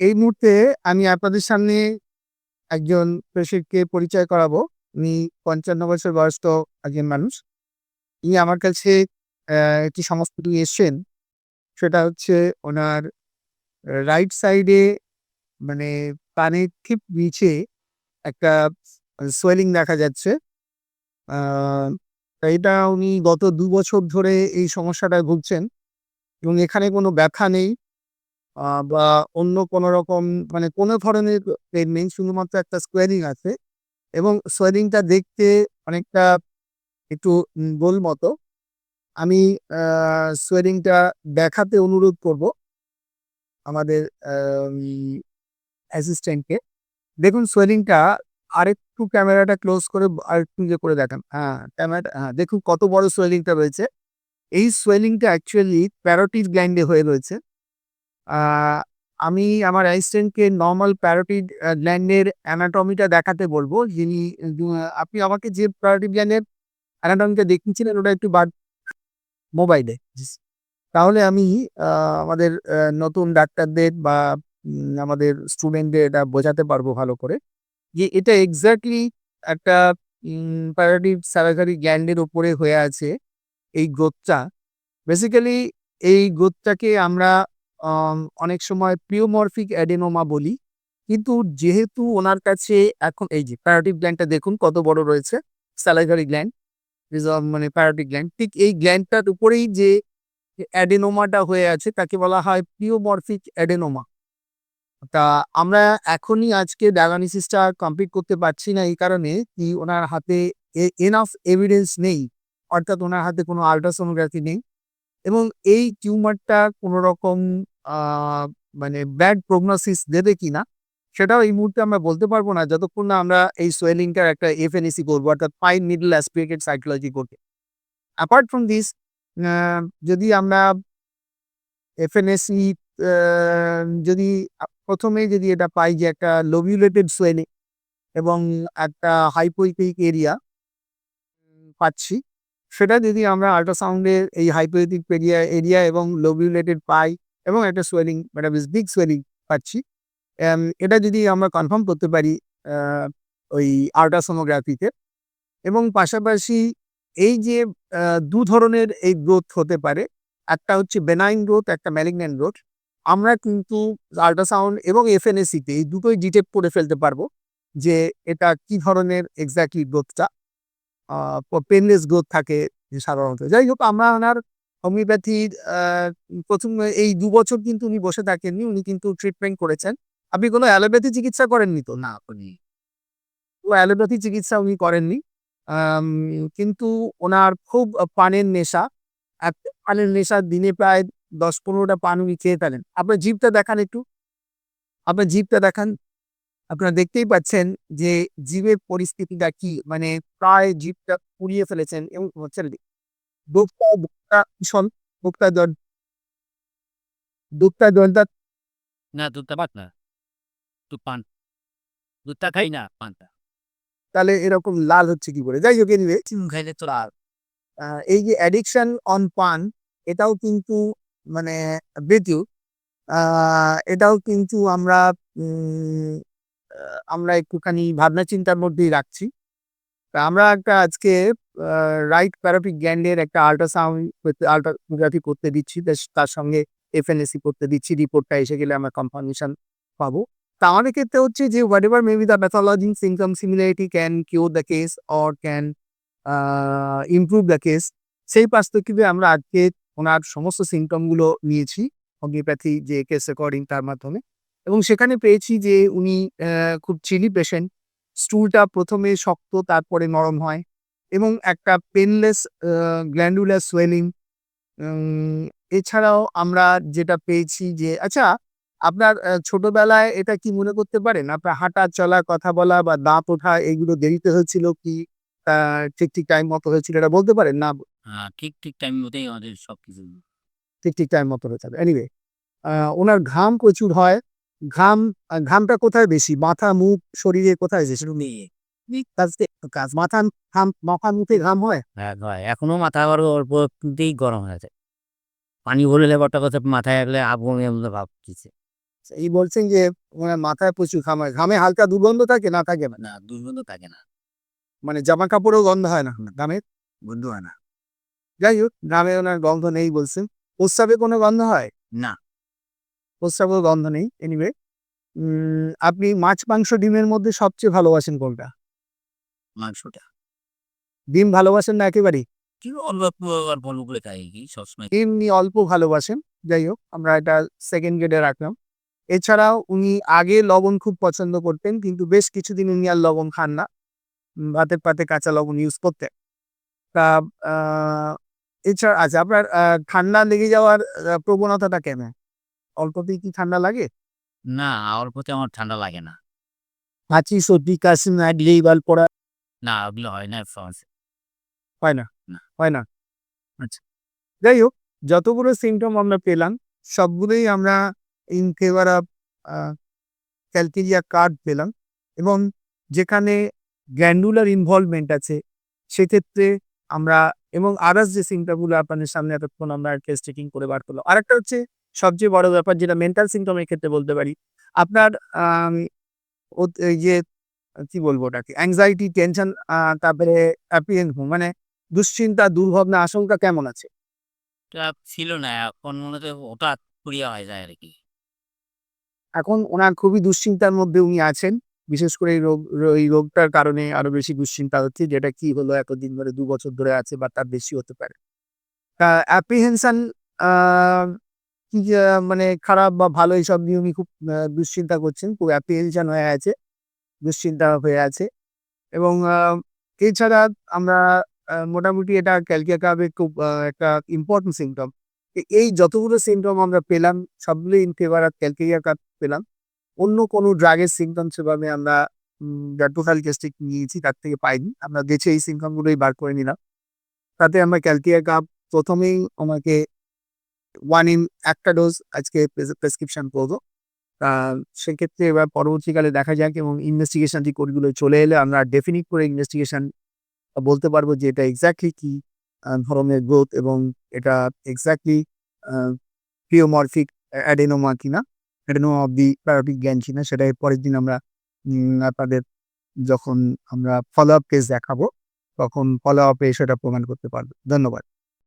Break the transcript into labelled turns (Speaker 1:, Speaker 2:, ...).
Speaker 1: এই মুহূর্তে আমি আপনাদের সামনে একজন পেশেন্টকে পরিচয় করাবো। উনি ৫৫ বছর বয়স্ক একজন মানুষ। ইনি আমার কাছে একটি সমস্যা নিয়ে এসছেন। সেটা হচ্ছে ওনার রাইট সাইডে মানে কানের ঠিক নিচে একটা সোয়েলিং দেখা যাচ্ছে। এটা উনি গত দু বছর ধরে এই সমস্যাটায় ভুগছেন এবং এখানে কোনো ব্যথা নেই বা অন্য কোনো রকম মানে কোনো ধরনের পেইন নেই। শুধুমাত্র একটা সোয়েলিং আছে এবং সোয়েলিংটা দেখতে অনেকটা একটু গোল মতো। আমি আ সোয়েলিংটা দেখাতে অনুরোধ করব। আমাদের অ্যাসিস্ট্যান্টকে। দেখুন সোয়েলিংটা আরেকটু ক্যামেরাটা ক্লোজ করে আরেকটু ইয়ে করে দেখান। হ্যাঁ, ক্যামেরাটা হ্যাঁ, দেখুন কত বড় সোয়েলিংটা রয়েছে। এই সোয়েলিংটা অ্যাকচুয়ালি প্যারোটিড গ্ল্যান্ডে হয়ে রয়েছে। আমি আমার অ্যাসিস্ট্যান্টকে নর্মাল প্যারোটিড গ্ল্যান্ডের অ্যানাটমিটা দেখাতে বলব যিনি আপনি আমাকে যে প্যারোটিড গ্ল্যান্ডের অ্যানাটমিটা দেখিয়েছিলেন, ওটা একটু বাদ মোবাইলে। তাহলে আমি আমাদের নতুন ডাক্তারদের বা আমাদের স্টুডেন্টদের এটা বোঝাতে পারব ভালো করে। যে এটা এক্সাক্টলি একটা, উম প্যারোটিড স্যালাইভারি গ্ল্যান্ডের উপরে হয়ে আছে এই গ্রোথটা। বেসিক্যালি এই গ্রোথটাকে আমরা আম অনেক সময় প্লিওমরফিক অ্যাডেনোমা বলি। কিন্তু যেহেতু ওনার কাছে এখন এই যে প্যারোটিক গ্ল্যান্ডটা দেখুন কত বড় রয়েছে। স্যালাইভারি গ্ল্যান্ড মানে প্যারোটিক গ্ল্যান্ড। ঠিক এই গ্ল্যান্ডটার উপরেই যে অ্যাডেনোমাটা হয়ে আছে তাকে বলা হয় প্লিওমরফিক অ্যাডেনোমা। তা আমরা এখনই আজকে ডায়াগনোসিসটা কমপ্লিট করতে পারছি না এই কারণে কি ওনার হাতে এনাফ এভিডেন্স নেই। অর্থাৎ ওনার হাতে কোনো আল্ট্রাসোনোগ্রাফি নেই এবং এই টিউমারটা কোনো রকম মানে ব্যাড প্রগনোসিস দেবে কিনা, সেটাও এই মুহূর্তে আমরা বলতে পারব না যতক্ষণ না আমরা এই সোয়েলিংটার একটা এফএনএসি করব, অর্থাৎ ফাইন নিডল অ্যাসপিরেটেড সাইটোলজি করব। অ্যাপার্ট ফ্রম দিস যদি আমরা এফএনএসি যদি আ ১ম এই যদি এটা পাই যে একটা লোবিউলেটেড সোয়েলিং এবং একটা হাইপোইটিক এরিয়া পাচ্ছি। সেটা যদি আমরা আল্ট্রাসাউন্ডের এই হাইপোইটিক এরিয়া এরিয়া এবং লোবিউলেটেড পাই এবং একটা সোয়েলিং একটা বেশ বিগ সোয়েলিং পাচ্ছি। এটা যদি আমরা কনফার্ম করতে পারি ওই আল্ট্রাসোনোগ্রাফিতে এবং পাশাপাশি এই যে দু ধরনের এই গ্রোথ হতে পারে। একটা হচ্ছে বেনাইন গ্রোথ, একটা ম্যালিগন্যান্ট গ্রোথ। আমরা কিন্তু আল্ট্রাসাউন্ড এবং এফএনএসিতে এই দুটোই ডিটেক্ট করে ফেলতে পারব যে এটা কি ধরনের এক্সাক্টলি গ্রোথটা। আ প গ্রোথ থাকে সাধারণত। যাই হোক আমরা ওনার হোমিওপ্যাথির ১ম এই দু বছর কিন্তু উনি বসে থাকেননি। উনি কিন্তু ট্রিটমেন্ট করেছেন। আপনি কোনো অ্যালোপ্যাথি চিকিৎসা করেননি তো?
Speaker 2: না করিনি।
Speaker 1: তো অ্যালোপ্যাথি চিকিৎসা উনি করেননি। কিন্তু ওনার খুব পানের নেশা। এক পানের নেশা দিনে প্রায় দশ পনেরোটা পান উনি খেয়ে ফেলেন। আপনার জিভটা দেখান একটু। আপনার জিভটা দেখান। আপনারা দেখতেই পাচ্ছেন যে জীবের পরিস্থিতিটা কি? মানে প্রায় জীবটা পুড়িয়ে ফেলেছেন এবং হচ্ছে ভীষণ দর
Speaker 2: না দুধটা পান না। দুধ পান। দুধটা খাই না, পানটা।
Speaker 1: তাহলে এরকম লাল হচ্ছে কি করে? যাই হোক এনিওয়ে
Speaker 2: চুন খাইলে তো লাল।
Speaker 1: এই যে অ্যাডিকশন অন পান এটাও কিন্তু মানে। আ এটাও কিন্তু আমরা আমরা একটুখানি ভাবনা চিন্তার মধ্যেই রাখছি। তা আমরা একটা আজকে রাইট প্যারাপিক গ্যান্ডের একটা আল্ট্রাসাউন্ড করতে আল্ট্রাসোনোগ্রাফি করতে দিচ্ছি। তার সঙ্গে এফএনএসি করতে দিচ্ছি। রিপোর্টটা এসে গেলে আমরা কনফার্মেশন পাবো। তা আমাদের ক্ষেত্রে হচ্ছে যে, whatever may be the pathology, symptom similarity can cure the case or can improve the case, সেই পার্সপেক্টিভে আমরা আজকে ওনার সমস্ত সিম্পটমগুলো নিয়েছি। হোমিওপ্যাথি যে কেস রেকর্ডিং তার মাধ্যমে এবং সেখানে পেয়েছি যে উনি খুব চিলি পেশেন্ট। স্টুলটা প্রথমে শক্ত তারপরে নরম হয় এবং একটা পেনলেস গ্ল্যান্ডুলার সোয়েলিং এছাড়াও আমরা যেটা পেয়েছি যে আচ্ছা আপনার ছোটবেলায় এটা কি মনে করতে পারেন? আপনার হাঁটা, চলা, কথা বলা বা দাঁত ওঠা এগুলো দেরিতে হয়েছিল কি ঠিক, ঠিক টাইম মতো হয়েছিল এটা বলতে পারেন? না
Speaker 2: ঠিক, ঠিক টাইম মতোই আমাদের সবকিছু।
Speaker 1: ঠিক, ঠিক টাইম মতো হয়ে যাবে। এনিওয়ে আ উনার ঘাম প্রচুর হয়। ঘাম ঘামটা কোথায় বেশি? মাথা, মুখ, শরীরে কোথায় বেশি?
Speaker 2: নিয়ে।
Speaker 1: কাজ মাথা ঘাম মাথা মুখে ঘাম হয়?
Speaker 2: হ্যাঁ, হয়। এখনও মাথা আবার অল্প একটুতেই গরম পানি ভরলে কথা মাথায় মতো ভাব উঠতেছে।
Speaker 1: এই বলছেন যে ওনার মাথায় প্রচুর ঘাম হয় ঘামে হালকা দুর্গন্ধ থাকে না থাকে না
Speaker 2: দুর্গন্ধ থাকে না
Speaker 1: মানে জামা কাপড়েও গন্ধ হয় না ঘামের
Speaker 2: গন্ধ হয় না
Speaker 1: যাই হোক ঘামে ওনার গন্ধ নেই বলছেন প্রস্রাবে কোনো গন্ধ হয়
Speaker 2: না
Speaker 1: প্রস্রাবেও গন্ধ নেই এনিওয়ে আপনি মাছ মাংস ডিমের মধ্যে সবচেয়ে ভালোবাসেন কোনটা?
Speaker 2: মাংসটা।
Speaker 1: ডিম ভালোবাসেন না একেবারেই?
Speaker 2: কি অল্প
Speaker 1: ভালোবাসেন যাই হোক আমরা এটা সেকেন্ড গ্রেডে রাখলাম। এছাড়াও উনি আগে লবণ খুব পছন্দ করতেন কিন্তু বেশ কিছুদিন উনি আর লবণ খান না। ভাতের পাতে কাঁচা লবণ ইউজ করতেন। তা এছাড়া আচ্ছা আপনার ঠান্ডা লেগে যাওয়ার প্রবণতাটা কেন অল্পতেই কি ঠান্ডা লাগে?
Speaker 2: না অল্পতে আমার ঠান্ডা লাগে না।
Speaker 1: হাঁচি সর্দি কাশি না দিলেই বাল পড়া?
Speaker 2: না ওগুলো হয় না
Speaker 1: হয় না। হয় না? আচ্ছা। যাই হোক যতগুলো সিমটম আমরা পেলাম সবগুলোই আমরা in favour of calcarea carb পেলাম এবং যেখানে গ্র্যান্ডুলার ইনভলভমেন্ট আছে সেক্ষেত্রে আমরা এবং আদার্স যে সিমটমগুলো আপনাদের সামনে এতক্ষণ আমরা কেস চেকিং করে বার করলাম। আরেকটা হচ্ছে সবচেয়ে বড় ব্যাপার যেটা মেন্টাল সিমটমের ক্ষেত্রে বলতে পারি আপনার যে কি বলব ওটাকে অ্যাংজাইটি টেনশন তারপরে অ্যাপিয়েন্স মানে দুশ্চিন্তা দুর্ভাবনা আশঙ্কা কেমন আছে?
Speaker 2: ছিল না এখন মনে হচ্ছে হঠাৎ করিয়া হয়ে যায় আর কি।
Speaker 1: এখন ওনার খুবই দুশ্চিন্তার মধ্যে উনি আছেন বিশেষ করে এই রোগ এই রোগটার কারণে আরও বেশি দুশ্চিন্তা হচ্ছে যেটা কি হলো এতদিন ধরে দু বছর ধরে আছে বা তার বেশি হতে পারে। অ্যাপ্রিহেনশন কি মানে খারাপ বা ভালো এইসব নিয়ে উনি খুব দুশ্চিন্তা করছেন। খুব অ্যাপ্রিহেনশন হয়ে আছে, দুশ্চিন্তা হয়ে আছে। এবং এছাড়া আমরা মোটামুটি এটা ক্যালকিয়া কাপে খুব একটা ইম্পর্টেন্ট সিমটম এই যতগুলো সিমটম আমরা পেলাম, সবগুলো in favour of calcarea carb পেলাম। অন্য কোনো ড্রাগের সিমটম সেভাবে আমরা টোটাল কেসটি নিয়েছি, তার থেকে পাইনি। আমরা দেখে এই সিমটমগুলোই বার করে নিলাম। তাতে আমরা ক্যালকিয়া কাপ প্রথমেই আমাকে ওয়ান ইন একটা ডোজ আজকে প্রেসক্রিপশন করব। সেক্ষেত্রে এবার পরবর্তীকালে দেখা যাক এবং ইনভেস্টিগেশন রিপোর্টগুলো চলে এলে আমরা ডেফিনিট করে ইনভেস্টিগেশন বলতে পারব যে এটা এক্স্যাক্টলি কি ধরনের গ্রোথ এবং এটা এক্স্যাক্টলি প্রিওমরফিক অ্যাডেনোমা কিনা adenoma of the parotid gland কিনা, সেটা পরের দিন আমরা আপনাদের যখন আমরা ফলো আপ কেস দেখাবো, তখন ফলো আপে সেটা প্রমাণ করতে পারব। ধন্যবাদ।